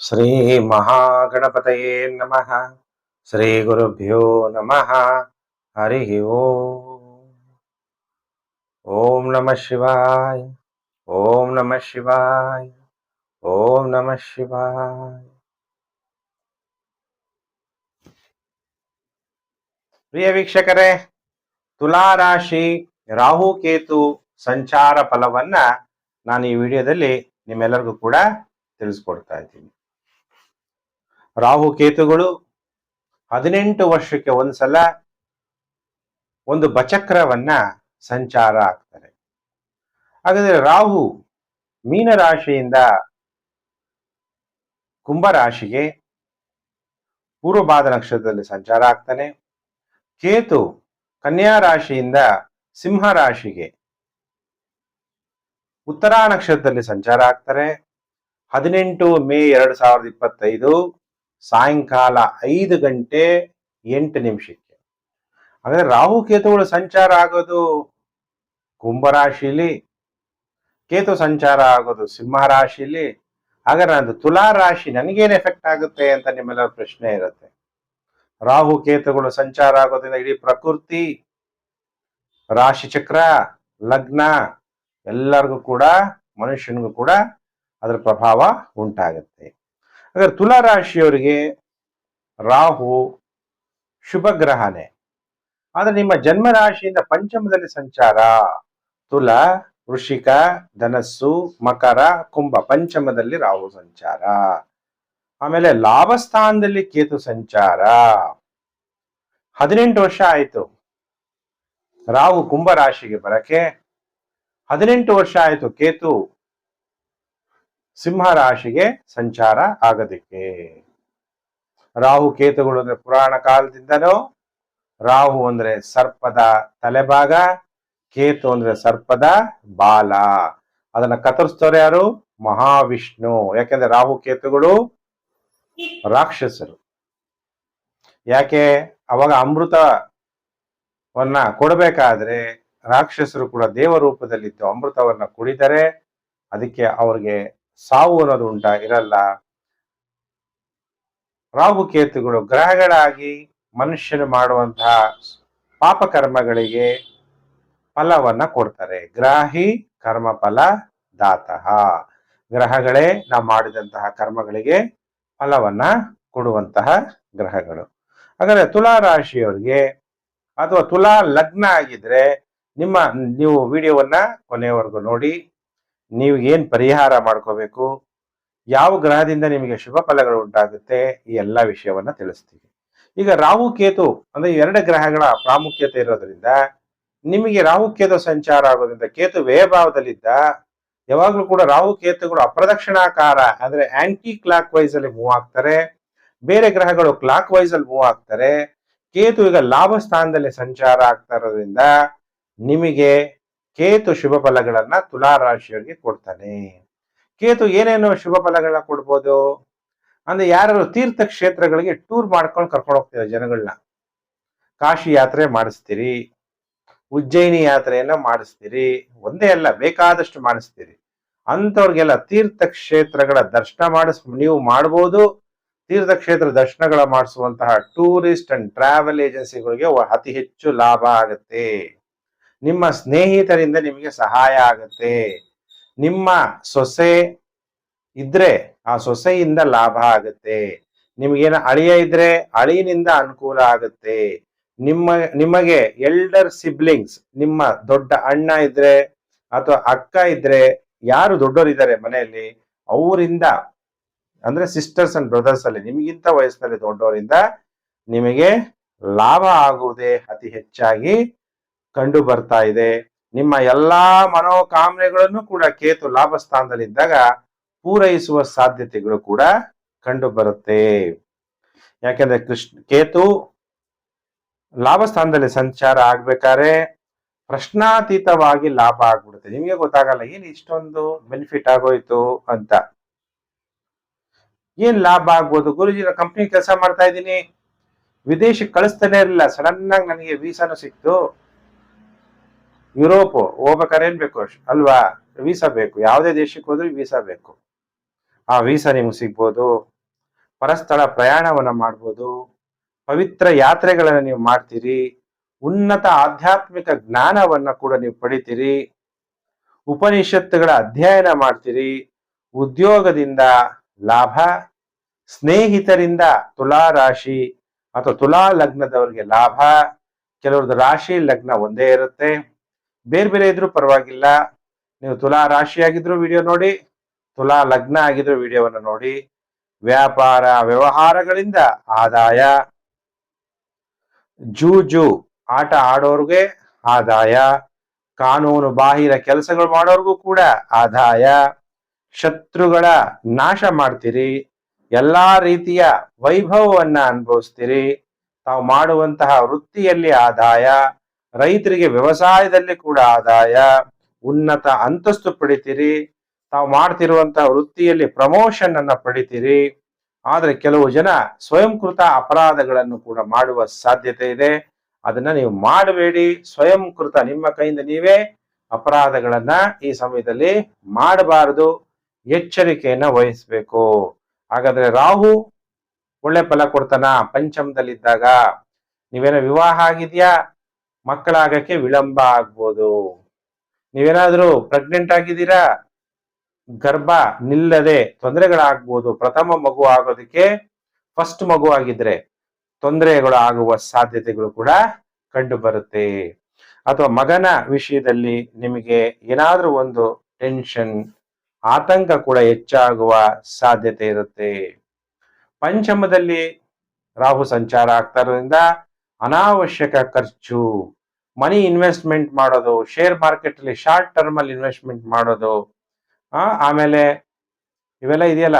ಶ್ರೀ ಮಹಾಗಣಪತಯೇ ನಮಃ ಶ್ರೀ ಗುರುಭ್ಯೋ ನಮಃ ಹರಿ ಓಂ ನಮಃ ಶಿವಾಯ ಓಂ ನಮಃ ಶಿವಾಯ ಓಂ ನಮಃ ಶಿವಾಯ ಪ್ರಿಯ ವೀಕ್ಷಕರೇ ತುಲಾ ರಾಶಿ ರಾಹು ಕೇತು ಸಂಚಾರ ಫಲವನ್ನ ನಾನು ಈ ವಿಡಿಯೋದಲ್ಲಿ ನಿಮ್ಮೆಲ್ಲರಿಗೂ ಕೂಡ ತಿಳಿಸ್ಕೊಡ್ತಾ ಇದ್ದೀನಿ. ರಾಹು ಕೇತುಗಳು ಹದಿನೆಂಟು ವರ್ಷಕ್ಕೆ ಒಂದ್ಸಲ ಒಂದು ಬಚಕ್ರವನ್ನ ಸಂಚಾರ ಆಗ್ತಾರೆ. ಹಾಗಾದ್ರೆ ರಾಹು ಮೀನರಾಶಿಯಿಂದ ಕುಂಭರಾಶಿಗೆ ಪೂರ್ವಭಾದ ನಕ್ಷತ್ರದಲ್ಲಿ ಸಂಚಾರ ಆಗ್ತಾನೆ. ಕೇತು ಕನ್ಯಾ ರಾಶಿಯಿಂದ ಸಿಂಹ ರಾಶಿಗೆ ಉತ್ತರಾ ನಕ್ಷತ್ರದಲ್ಲಿ ಸಂಚಾರ ಆಗ್ತಾರೆ. ಹದಿನೆಂಟು ಮೇ ಎರಡು ಸಾವಿರದ ಇಪ್ಪತ್ತೈದು ಸಾಯಂಕಾಲ ಐದು ಗಂಟೆ ಎಂಟು ನಿಮಿಷಕ್ಕೆ. ಹಾಗಾದ್ರೆ ರಾಹು ಕೇತುಗಳು ಸಂಚಾರ ಆಗೋದು ಕುಂಭರಾಶಿಲಿ, ಕೇತು ಸಂಚಾರ ಆಗೋದು ಸಿಂಹ ರಾಶಿಲಿ ಹಾಗಾದ್ರೆ ಅದು ತುಲಾ ರಾಶಿ ನನಗೇನು ಎಫೆಕ್ಟ್ ಆಗುತ್ತೆ ಅಂತ ನಿಮ್ಮೆಲ್ಲರ ಪ್ರಶ್ನೆ ಇರುತ್ತೆ. ರಾಹು ಕೇತುಗಳು ಸಂಚಾರ ಆಗೋದ್ರಿಂದ ಇಡೀ ಪ್ರಕೃತಿ, ರಾಶಿ ಚಕ್ರ, ಲಗ್ನ, ಎಲ್ಲರಿಗೂ ಕೂಡ, ಮನುಷ್ಯನಿಗೂ ಕೂಡ ಅದರ ಪ್ರಭಾವ ಉಂಟಾಗುತ್ತೆ. ಹಾಗಾದ್ರೆ ತುಲಾ ರಾಶಿಯವರಿಗೆ ರಾಹು ಶುಭ ಗ್ರಹನೇ. ಆದ್ರೆ ನಿಮ್ಮ ಜನ್ಮ ರಾಶಿಯಿಂದ ಪಂಚಮದಲ್ಲಿ ಸಂಚಾರ ತುಲಾ ವೃಷಿಕ ಧನಸ್ಸು, ಮಕರ, ಕುಂಭ, ಪಂಚಮದಲ್ಲಿ ರಾಹು ಸಂಚಾರ. ಆಮೇಲೆ ಲಾಭಸ್ಥಾನದಲ್ಲಿ ಕೇತು ಸಂಚಾರ. ಹದಿನೆಂಟು ವರ್ಷ ಆಯಿತು. ರಾಹು ಕುಂಭ ರಾಶಿಗೆ ಬರಕ್ಕೆ. ಹದಿನೆಂಟು ವರ್ಷ ಆಯಿತು ಕೇತು ಸಿಂಹ ರಾಶಿಗೆ ಸಂಚಾರ ಆಗದಿಕ್ಕೆ. ರಾಹು ಕೇತುಗಳು ಅಂದ್ರೆ ಪುರಾಣ ಕಾಲದಿಂದನೂ, ರಾಹು ಅಂದ್ರೆ ಸರ್ಪದ ತಲೆಭಾಗ, ಕೇತು ಅಂದ್ರೆ ಸರ್ಪದ ಬಾಲ. ಅದನ್ನ ಕತ್ತರಿಸ್ತವ್ರು ಯಾರು? ಮಹಾವಿಷ್ಣು. ಯಾಕೆಂದ್ರೆ ರಾಹು ಕೇತುಗಳು ರಾಕ್ಷಸರು. ಯಾಕೆ? ಅವಾಗ ಅಮೃತವನ್ನ ಕೊಡಬೇಕಾದ್ರೆ ರಾಕ್ಷಸರು ಕೂಡ ದೇವ ರೂಪದಲ್ಲಿತ್ತು ಅಮೃತವನ್ನ ಕುಡಿದರೆ ಅದಕ್ಕೆ ಅವ್ರಿಗೆ ಸಾವು ಅನ್ನೋದು ಉಂಟ ಇರಲ್ಲ ರಾಹುಕೇತುಗಳು ಗ್ರಹಗಳಾಗಿ ಮನುಷ್ಯನು ಮಾಡುವಂತಹ ಪಾಪಕರ್ಮಗಳಿಗೆ ಫಲವನ್ನ ಕೊಡ್ತಾರೆ. ಗ್ರಾಹಿ ಕರ್ಮ ಫಲ ದಾತಃ. ಗ್ರಹಗಳೇ ನಾವು ಮಾಡಿದಂತಹ ಕರ್ಮಗಳಿಗೆ ಫಲವನ್ನ ಕೊಡುವಂತಹ ಗ್ರಹಗಳು. ಹಾಗಾದ್ರೆ ತುಲಾ ರಾಶಿಯವರಿಗೆ ಅಥವಾ ತುಲಾ ಲಗ್ನ ಆಗಿದ್ರೆ ನಿಮ್ಮ ನೀವು ವಿಡಿಯೋವನ್ನ ಕೊನೆಯವರೆಗೂ ನೋಡಿ ನೀವು ಏನ್ ಪರಿಹಾರ ಮಾಡ್ಕೋಬೇಕು? ಯಾವ ಗ್ರಹದಿಂದ ನಿಮಗೆ ಶುಭ ಫಲಗಳು ಉಂಟಾಗುತ್ತೆ? ಈ ಎಲ್ಲ ವಿಷಯವನ್ನ ತಿಳಿಸ್ತೀವಿ. ಈಗ ರಾಹು ಕೇತು ಅಂದ್ರೆ ಎರಡು ಗ್ರಹಗಳ ಪ್ರಾಮುಖ್ಯತೆ ಇರೋದ್ರಿಂದ ನಿಮಗೆ ರಾಹು ಕೇತು ಸಂಚಾರ ಆಗೋದ್ರಿಂದ ಕೇತು ವ್ಯಯಭಾವದಲ್ಲಿದ್ದ, ಯಾವಾಗ್ಲೂ ಕೂಡ ರಾಹು ಕೇತುಗಳು ಅಪ್ರದಕ್ಷಿಣಾಕಾರ ಅಂದ್ರೆ ಆಂಟಿ ಕ್ಲಾಕ್ ವೈಸ್ ಅಲ್ಲಿ ಮೂವ್ ಆಗ್ತಾರೆ. ಬೇರೆ ಗ್ರಹಗಳು ಕ್ಲಾಕ್ ವೈಸ್ ಅಲ್ಲಿ ಮೂವ್ ಆಗ್ತಾರೆ. ಕೇತು ಈಗ ಲಾಭ ಸ್ಥಾನದಲ್ಲಿ ಸಂಚಾರ ಆಗ್ತಾ ಇರೋದ್ರಿಂದ ನಿಮಗೆ ಕೇತು ಶುಭ ಫಲಗಳನ್ನ ತುಲಾ ರಾಶಿಯವರಿಗೆ ಕೊಡ್ತಾನೆ. ಕೇತು ಏನೇನು ಶುಭ ಫಲಗಳನ್ನ ಕೊಡ್ಬೋದು? ಅಂದ್ರೆ ಯಾರು ತೀರ್ಥ ಕ್ಷೇತ್ರಗಳಿಗೆ ಟೂರ್ ಮಾಡ್ಕೊಂಡು ಕರ್ಕೊಂಡು ಹೋಗ್ತೀರ ಜನಗಳನ್ನ ಕಾಶಿ ಯಾತ್ರೆ ಮಾಡಿಸ್ತೀರಿ, ಉಜ್ಜಯಿನಿ ಯಾತ್ರೆಯನ್ನ ಮಾಡಿಸ್ತೀರಿ, ಒಂದೇ ಅಲ್ಲ, ಬೇಕಾದಷ್ಟು ಮಾಡಿಸ್ತೀರಿ. ಅಂಥವ್ರಿಗೆಲ್ಲ ತೀರ್ಥ ಕ್ಷೇತ್ರಗಳ ದರ್ಶನ ಮಾಡಿಸ್, ನೀವು ಮಾಡ್ಬೋದು. ತೀರ್ಥಕ್ಷೇತ್ರ ದರ್ಶನಗಳ ಮಾಡಿಸುವಂತಹ ಟೂರಿಸ್ಟ್ ಅಂಡ್ ಟ್ರಾವೆಲ್ ಏಜೆನ್ಸಿಗಳಿಗೆ ಅತಿ ಹೆಚ್ಚು ಲಾಭ ಆಗುತ್ತೆ. ನಿಮ್ಮ ಸ್ನೇಹಿತರಿಂದ ನಿಮಗೆ ಸಹಾಯ ಆಗುತ್ತೆ. ನಿಮ್ಮ ಸೊಸೆ ಇದ್ರೆ ಆ ಸೊಸೆಯಿಂದ ಲಾಭ ಆಗುತ್ತೆ. ನಿಮ್ಗೇನ ಅಳಿಯ ಇದ್ರೆ ಅಳಿನಿಂದ ಅನುಕೂಲ ಆಗುತ್ತೆ. ನಿಮ್ಮ, ನಿಮಗೆ ಎಲ್ಡರ್ ಸಿಬ್ಲಿಂಗ್ಸ್ ನಿಮ್ಮ ದೊಡ್ಡ ಅಣ್ಣ ಇದ್ರೆ ಅಥವಾ ಅಕ್ಕ ಇದ್ರೆ ಯಾರು ದೊಡ್ಡವರಿದ್ದಾರೆ ಮನೆಯಲ್ಲಿ, ಅವರಿಂದ, ಅಂದ್ರೆ ಸಿಸ್ಟರ್ಸ್ ಅಂಡ್ ಬ್ರದರ್ಸ್ ಅಲ್ಲಿ, ನಿಮಗಿಂತ ವಯಸ್ಸಿನಲ್ಲಿ ದೊಡ್ಡವರಿಂದ ನಿಮಗೆ ಲಾಭ ಆಗುವುದೇ ಅತಿ ಹೆಚ್ಚಾಗಿ ಕಂಡು ಬರ್ತಾ ಇದೆ. ನಿಮ್ಮ ಎಲ್ಲಾ ಮನೋಕಾಮನೆಗಳನ್ನು ಕೂಡ ಕೇತು ಲಾಭ ಸ್ಥಾನದಲ್ಲಿದ್ದಾಗ ಪೂರೈಸುವ ಸಾಧ್ಯತೆಗಳು ಕೂಡ ಕಂಡು ಬರುತ್ತೆ. ಯಾಕೆಂದ್ರೆ ಕೃಷ್ಣ ಕೇತು ಲಾಭ ಸ್ಥಾನದಲ್ಲಿ ಸಂಚಾರ ಆಗ್ಬೇಕಾದ್ರೆ ಪ್ರಶ್ನಾತೀತವಾಗಿ ಲಾಭ ಆಗ್ಬಿಡುತ್ತೆ. ನಿಮಗೆ ಗೊತ್ತಾಗಲ್ಲ, ಏನ್ ಇಷ್ಟೊಂದು ಬೆನಿಫಿಟ್ ಆಗೋಯ್ತು ಅಂತ. ಏನ್ ಲಾಭ ಆಗ್ಬೋದು? ಗುರುಜಿ ಕಂಪ್ನಿ ಕೆಲಸ ಮಾಡ್ತಾ ಇದ್ದೀನಿ. ವಿದೇಶಕ್ಕೆ ಕಳಿಸ್ತಾನೆ ಇರಲಿಲ್ಲ. ಸಡನ್ ಆಗಿ ನನಗೆ ವೀಸಾನು ಸಿಕ್ತು. ಯುರೋಪ್, ಹೋಗ್ಬೇಕಾದ್ರೆ ಏನ್ ಬೇಕು ಅಲ್ವಾ? ವೀಸಾ ಬೇಕು. ಯಾವುದೇ ದೇಶಕ್ಕೆ ಹೋದ್ರೆ ವೀಸಾ ಬೇಕು. ಆ ವೀಸಾ ನಿಮ್ಗೆ ಸಿಗ್ಬೋದು. ಪರಸ್ಥಳ ಪ್ರಯಾಣವನ್ನ ಮಾಡ್ಬೋದು. ಪವಿತ್ರ ಯಾತ್ರೆಗಳನ್ನ ನೀವು ಮಾಡ್ತೀರಿ. ಉನ್ನತ ಆಧ್ಯಾತ್ಮಿಕ ಜ್ಞಾನವನ್ನ ಕೂಡ ನೀವು ಪಡಿತೀರಿ. ಉಪನಿಷತ್ತುಗಳ ಅಧ್ಯಯನ ಮಾಡ್ತೀರಿ. ಉದ್ಯೋಗದಿಂದ ಲಾಭ, ಸ್ನೇಹಿತರಿಂದ ತುಲಾ ರಾಶಿ ಅಥವಾ ತುಲಾ ಲಗ್ನದವರಿಗೆ ಲಾಭ. ಕೆಲವ್ರದ್ದು ರಾಶಿ ಲಗ್ನ ಒಂದೇ ಇರುತ್ತೆ. ಬೇರೆ ಬೇರೆ ಇದ್ರೂ ಪರವಾಗಿಲ್ಲ. ನೀವು ತುಲಾ ರಾಶಿ ಆಗಿದ್ರು ವಿಡಿಯೋ ನೋಡಿ, ತುಲಾ ಲಗ್ನ ಆಗಿದ್ರು ವಿಡಿಯೋವನ್ನು ನೋಡಿ. ವ್ಯಾಪಾರ ವ್ಯವಹಾರಗಳಿಂದ ಆದಾಯ. ಜೂಜು ಆಟ ಆಡೋರ್ಗೆ ಆದಾಯ. ಕಾನೂನು ಬಾಹಿರ ಕೆಲಸಗಳು ಮಾಡೋರ್ಗೂ ಕೂಡ ಆದಾಯ. ಶತ್ರುಗಳ ನಾಶ ಮಾಡ್ತೀರಿ. ಎಲ್ಲಾ ರೀತಿಯ ವೈಭವವನ್ನ ಅನುಭವಿಸ್ತೀರಿ. ತಾವು ಮಾಡುವಂತಹ ವೃತ್ತಿಯಲ್ಲಿ ಆದಾಯ. ರೈತರಿಗೆ ವ್ಯವಸಾಯದಲ್ಲಿ ಕೂಡ ಆದಾಯ, ಉನ್ನತ ಅಂತಸ್ತು ಪಡಿತೀರಿ. ತಾವು ಮಾಡ್ತಿರುವಂತಹ ವೃತ್ತಿಯಲ್ಲಿ ಪ್ರಮೋಷನ್ ಅನ್ನ ಪಡಿತೀರಿ. ಆದ್ರೆ ಕೆಲವು ಜನ ಸ್ವಯಂಕೃತ ಅಪರಾಧಗಳನ್ನು ಕೂಡ ಮಾಡುವ ಸಾಧ್ಯತೆ ಇದೆ. ಅದನ್ನ ನೀವು ಮಾಡಬೇಡಿ. ಸ್ವಯಂಕೃತ ನಿಮ್ಮ ಕೈಯಿಂದ ನೀವೇ ಅಪರಾಧಗಳನ್ನ ಈ ಸಮಯದಲ್ಲಿ ಮಾಡಬಾರದು. ಎಚ್ಚರಿಕೆಯನ್ನ ವಹಿಸ್ಬೇಕು. ಹಾಗಾದ್ರೆ ರಾಹು ಒಳ್ಳೆ ಫಲ ಕೊಡ್ತಾನ, ಪಂಚಮದಲ್ಲಿದ್ದಾಗ. ನೀವೇನೋ ವಿವಾಹ ಆಗಿದ್ಯಾ? ಮಕ್ಕಳಾಗಕ್ಕೆ ವಿಳಂಬ ಆಗ್ಬೋದು. ನೀವೇನಾದ್ರೂ ಪ್ರೆಗ್ನೆಂಟ್ ಆಗಿದ್ದೀರಾ? ಗರ್ಭ ನಿಲ್ಲದೆ ತೊಂದರೆಗಳಾಗ್ಬೋದು. ಪ್ರಥಮ ಮಗು ಆಗೋದಕ್ಕೆ ಫಸ್ಟ್ ಮಗು ಆಗಿದ್ರೆ ತೊಂದರೆಗಳು ಆಗುವ ಸಾಧ್ಯತೆಗಳು ಕೂಡ ಕಂಡು ಬರುತ್ತೆ ಅಥವಾ ಮಗನ ವಿಷಯದಲ್ಲಿ ನಿಮಗೆ ಏನಾದ್ರೂ ಒಂದು ಟೆನ್ಷನ್ ಆತಂಕ ಕೂಡ ಹೆಚ್ಚಾಗುವ ಸಾಧ್ಯತೆ ಇರುತ್ತೆ. ಪಂಚಮದಲ್ಲಿ ರಾಹು ಸಂಚಾರ ಆಗ್ತಾ ಇರೋದ್ರಿಂದ ಅನಾವಶ್ಯಕ ಖರ್ಚು. ಮನಿ ಇನ್ವೆಸ್ಟ್ಮೆಂಟ್ ಮಾಡೋದು, ಶೇರ್ ಮಾರ್ಕೆಟ್ ಅಲ್ಲಿ ಶಾರ್ಟ್ ಟರ್ಮ್ ಅಲ್ಲಿ ಇನ್ವೆಸ್ಟ್ಮೆಂಟ್ ಮಾಡೋದು ಆಮೇಲೆ ಇವೆಲ್ಲ ಇದೆಯಲ್ಲ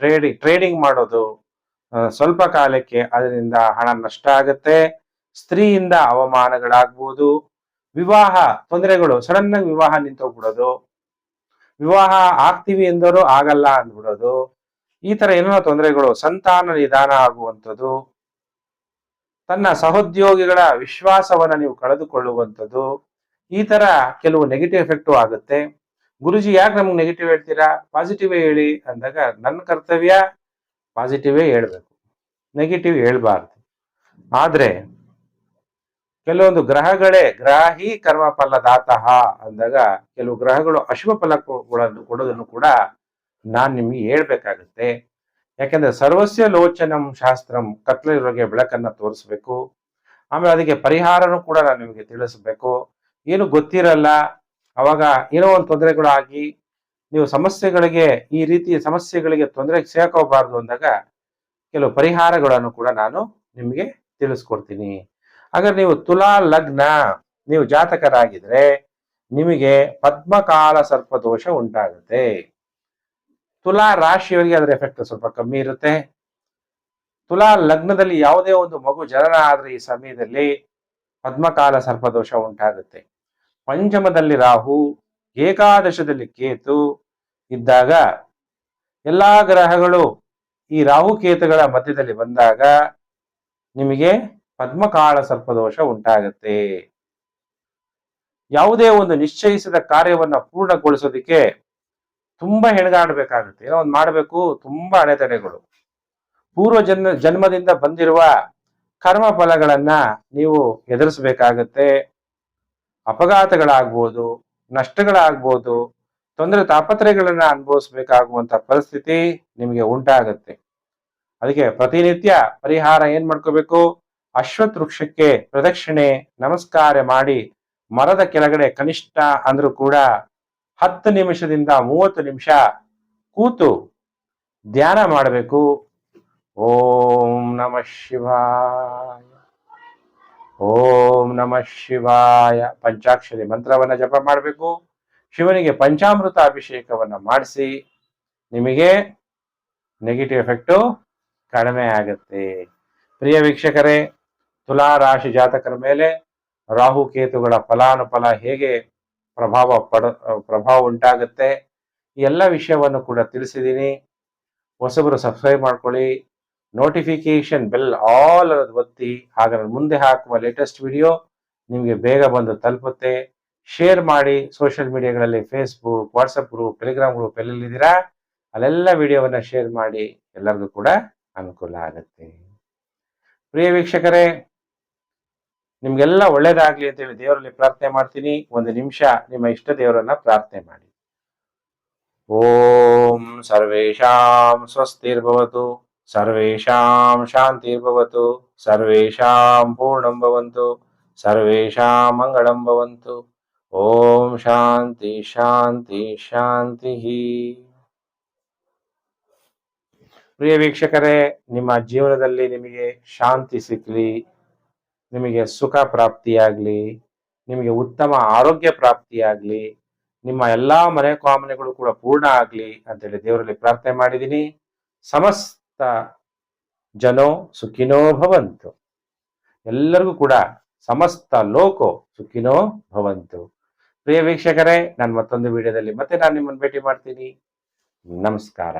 ಟ್ರೇಡಿಂಗ್ ಟ್ರೇಡಿಂಗ್ ಮಾಡೋದು ಸ್ವಲ್ಪ ಕಾಲಕ್ಕೆ ಅದರಿಂದ ಹಣ ನಷ್ಟ ಆಗುತ್ತೆ, ಸ್ತ್ರೀಯಿಂದ ಅವಮಾನಗಳಾಗ್ಬೋದು, ವಿವಾಹ ತೊಂದರೆಗಳು ಸಡನ್ ಆಗಿ ವಿವಾಹ ನಿಂತೋಗ್ಬಿಡೋದು, ವಿವಾಹ ಆಗ್ತೀವಿ ಎಂದರೂ ಆಗಲ್ಲ ಅಂದ್ಬಿಡೋದು, ಈ ತರ ಏನೋ ತೊಂದರೆಗಳು, ಸಂತಾನ ನಿಧಾನ ಆಗುವಂಥದ್ದು ತನ್ನ ಸಹೋದ್ಯೋಗಿಗಳ ವಿಶ್ವಾಸವನ್ನ ನೀವು ಕಳೆದುಕೊಳ್ಳುವಂಥದ್ದು, ಈ ತರ ಕೆಲವು ನೆಗೆಟಿವ್ ಎಫೆಕ್ಟು ಆಗುತ್ತೆ. ಗುರುಜಿ ಯಾಕೆ ನಮ್ಗೆ ನೆಗೆಟಿವ್ ಹೇಳ್ತೀರಾ? ಪಾಸಿಟಿವ್ ಹೇಳಿ ಅಂದಾಗ ನನ್ನ ಕರ್ತವ್ಯ ಪಾಸಿಟಿವೇ ಹೇಳ್ಬೇಕು. ನೆಗೆಟಿವ್ ಹೇಳ್ಬಾರ್ದು. ಆದ್ರೆ, ಕೆಲವೊಂದು ಗ್ರಹಗಳೇ ಗ್ರಾಹಿ ಕರ್ಮ ಫಲದಾತಃ ಅಂದಾಗ, ಕೆಲವು ಗ್ರಹಗಳು ಅಶುಭ ಫಲ ಕೊಡೋದು- ಕೊಡೋದನ್ನು ಕೂಡ ನಾನು ನಿಮ್ಗೆ ಹೇಳ್ಬೇಕಾಗುತ್ತೆ. ಯಾಕಂದ್ರೆ ಸರ್ವಸ್ಯ ಲೋಚನಂ ಶಾಸ್ತ್ರಂ ಕತ್ಲಿರೋಗೆ ಬೆಳಕನ್ನ ತೋರಿಸ್ಬೇಕು. ಆಮೇಲೆ ಅದಕ್ಕೆ ಪರಿಹಾರನೂ ಕೂಡ ನಾನು ನಿಮಗೆ ತಿಳಿಸ್ಬೇಕು. ಏನು ಗೊತ್ತಿರಲ್ಲ, ಅವಾಗ ಏನೋ ಒಂದು ತೊಂದರೆಗಳು ಆಗಿ ನೀವು ಸಮಸ್ಯೆಗಳಿಗೆ, ಈ ರೀತಿ ಸಮಸ್ಯೆಗಳಿಗೆ ತೊಂದರೆಗೆ ಸೇರ್ಕೋಬಾರ್ದು ಅಂದಾಗ ಕೆಲವು ಪರಿಹಾರಗಳನ್ನು ಕೂಡ ನಾನು ನಿಮಗೆ ತಿಳಿಸ್ಕೊಡ್ತೀನಿ. ಹಾಗಾದ್ರೆ ನೀವು ತುಲಾ ಲಗ್ನ, ನೀವು ಜಾತಕರಾಗಿದ್ರೆ ನಿಮಗೆ ಪದ್ಮಕಾಲ ಸರ್ಪದೋಷ ಉಂಟಾಗುತ್ತೆ. ತುಲಾ ರಾಶಿಯವರಿಗೆ ಅದರ ಎಫೆಕ್ಟ್ ಸ್ವಲ್ಪ ಕಮ್ಮಿ ಇರುತ್ತೆ. ತುಲಾ ಲಗ್ನದಲ್ಲಿ ಯಾವುದೇ ಒಂದು ಮಗು ಜನನ ಆದ್ರೆ ಈ ಸಮಯದಲ್ಲಿ ಪದ್ಮಕಾಲ ಸರ್ಪದೋಷ ಉಂಟಾಗುತ್ತೆ. ಪಂಚಮದಲ್ಲಿ ರಾಹು, ಏಕಾದಶದಲ್ಲಿ ಕೇತು ಇದ್ದಾಗ ಎಲ್ಲಾ ಗ್ರಹಗಳು ಈ ರಾಹು ಕೇತುಗಳ ಮಧ್ಯದಲ್ಲಿ ಬಂದಾಗ ನಿಮಗೆ ಪದ್ಮಕಾಳ ಸರ್ಪದೋಷ ಉಂಟಾಗುತ್ತೆ. ಯಾವುದೇ ಒಂದು ನಿಶ್ಚಯಿಸಿದ ಕಾರ್ಯವನ್ನ ಪೂರ್ಣಗೊಳಿಸೋದಿಕ್ಕೆ ತುಂಬಾ ಹೆಣಗಾಡಬೇಕಾಗುತ್ತೆ. ಏನೋ ಒಂದು ಮಾಡಬೇಕು, ತುಂಬಾ ಅಡೆತಡೆಗಳು. ಪೂರ್ವ ಜನ್ಮ, ಜನ್ಮದಿಂದ ಬಂದಿರುವ ಕರ್ಮ ಫಲಗಳನ್ನ ನೀವು ಎದುರಿಸಬೇಕಾಗತ್ತೆ. ಅಪಘಾತಗಳಾಗ್ಬೋದು, ನಷ್ಟಗಳಾಗ್ಬೋದು, ತೊಂದರೆ ತಾಪತ್ರಯಗಳನ್ನ ಅನುಭವಿಸ್ಬೇಕಾಗುವಂತ ಪರಿಸ್ಥಿತಿ ನಿಮಗೆ ಉಂಟಾಗುತ್ತೆ. ಅದಕ್ಕೆ ಪ್ರತಿನಿತ್ಯ ಪರಿಹಾರ ಏನ್ ಮಾಡ್ಕೋಬೇಕು? ಅಶ್ವತ್ ವೃಕ್ಷಕ್ಕೆ ಪ್ರದಕ್ಷಿಣೆ, ನಮಸ್ಕಾರ ಮಾಡಿ ಮರದ ಕೆಳಗಡೆ ಕನಿಷ್ಠ ಅಂದ್ರೂ ಕೂಡ ಹತ್ತು ನಿಮಿಷದಿಂದ ಮೂವತ್ತು ನಿಮಿಷ ಕೂತು ಧ್ಯಾನ ಮಾಡಬೇಕು. ಓಂ ನಮಃ ಶಿವಾಯ. ಓಂ ನಮಃ ಶಿವಾಯ. ಪಂಚಾಕ್ಷರಿ ಮಂತ್ರವನ್ನ ಜಪ ಮಾಡಬೇಕು. ಶಿವನಿಗೆ ಪಂಚಾಮೃತ ಅಭಿಷೇಕವನ್ನ ಮಾಡಿಸಿ. ನಿಮಗೆ ನೆಗೆಟಿವ್ ಎಫೆಕ್ಟು ಕಡಿಮೆ ಆಗುತ್ತೆ. ಪ್ರಿಯ ವೀಕ್ಷಕರೇ ತುಲಾ ರಾಶಿ ಜಾತಕರ ಮೇಲೆ ರಾಹು ಕೇತುಗಳ ಫಲಾನುಫಲ ಹೇಗೆ ಪ್ರಭಾವ ಪಡ, ಪ್ರಭಾವ ಉಂಟಾಗುತ್ತೆ. ಎಲ್ಲ ವಿಷಯವನ್ನು ಕೂಡ ತಿಳಿಸಿದ್ದೀನಿ. ಹೊಸಬರು ಸಬ್ಸ್ಕ್ರೈಬ್ ಮಾಡ್ಕೊಳ್ಳಿ. ನೋಟಿಫಿಕೇಶನ್ ಬೆಲ್ ಆಲ್ ಅನ್ನೋದು ಒತ್ತಿ. ಹಾಗೆ ಮುಂದೆ ಹಾಕುವ ಲೇಟೆಸ್ಟ್ ವಿಡಿಯೋ ನಿಮಗೆ ಬೇಗ ಬಂದು ತಲುಪುತ್ತೆ. ಶೇರ್ ಮಾಡಿ. Social ಮೀಡಿಯಾಗಳಲ್ಲಿ Facebook WhatsApp group Telegram group ಎಲ್ಲೆಲ್ಲಿದ್ದೀರಾ ಅಲ್ಲೆಲ್ಲ ವಿಡಿಯೋವನ್ನು ಶೇರ್ ಮಾಡಿ. ಎಲ್ಲರಿಗೂ ಕೂಡ ಅನುಕೂಲ ಆಗುತ್ತೆ. ಪ್ರಿಯ ವೀಕ್ಷಕರೇ ನಿಮ್ಗೆಲ್ಲ ಒಳ್ಳೇದಾಗ್ಲಿ ಅಂತ ಹೇಳಿ ದೇವರಲ್ಲಿ ಪ್ರಾರ್ಥನೆ ಮಾಡ್ತೀನಿ. ಒಂದು ನಿಮಿಷ ನಿಮ್ಮ ಇಷ್ಟ ದೇವರನ್ನ ಪ್ರಾರ್ಥನೆ ಮಾಡಿ. ಓಂ ಸರ್ವೇಷಾಂ ಸ್ವಸ್ತಿರ್ಭವತು, ಸರ್ವೇಷಾಂ ಶಾಂತಿರ್ಭವತು, ಸರ್ವೇಷಾಂ ಪೂರ್ಣಂ ಭವಂತು, ಸರ್ವೇಷಾಂ ಮಂಗಳಂ ಭವಂತು. ಓಂ ಶಾಂತಿ ಶಾಂತಿ ಶಾಂತಿ. ಪ್ರಿಯ ವೀಕ್ಷಕರೇ, ನಿಮ್ಮ ಜೀವನದಲ್ಲಿ ನಿಮಗೆ ಶಾಂತಿ ಸಿಗ್ಲಿ ನಿಮಗೆ ಸುಖ ಪ್ರಾಪ್ತಿಯಾಗಲಿ, ನಿಮಗೆ ಉತ್ತಮ ಆರೋಗ್ಯ ಪ್ರಾಪ್ತಿಯಾಗಲಿ, ನಿಮ್ಮ ಎಲ್ಲ ಮನೆ ಕಾಮನೆಗಳು ಕೂಡ ಪೂರ್ಣ ಆಗಲಿ ಅಂತೇಳಿ ದೇವರಲ್ಲಿ ಪ್ರಾರ್ಥನೆ ಮಾಡಿದ್ದೀನಿ. ಸಮಸ್ತ ಜನೋ ಸುಖಿನೋ ಭವಂತು. ಎಲ್ಲರಿಗೂ ಕೂಡ ಸಮಸ್ತ ಲೋಕೋ ಸುಖಿನೋ ಭವಂತು. ಪ್ರಿಯ ವೀಕ್ಷಕರೇ, ನಾನು ಮತ್ತೊಂದು ವಿಡಿಯೋದಲ್ಲಿ ಮತ್ತೆ ನಾನು ನಿಮ್ಮನ್ನು ಭೇಟಿ ಮಾಡ್ತೀನಿ. ನಮಸ್ಕಾರ.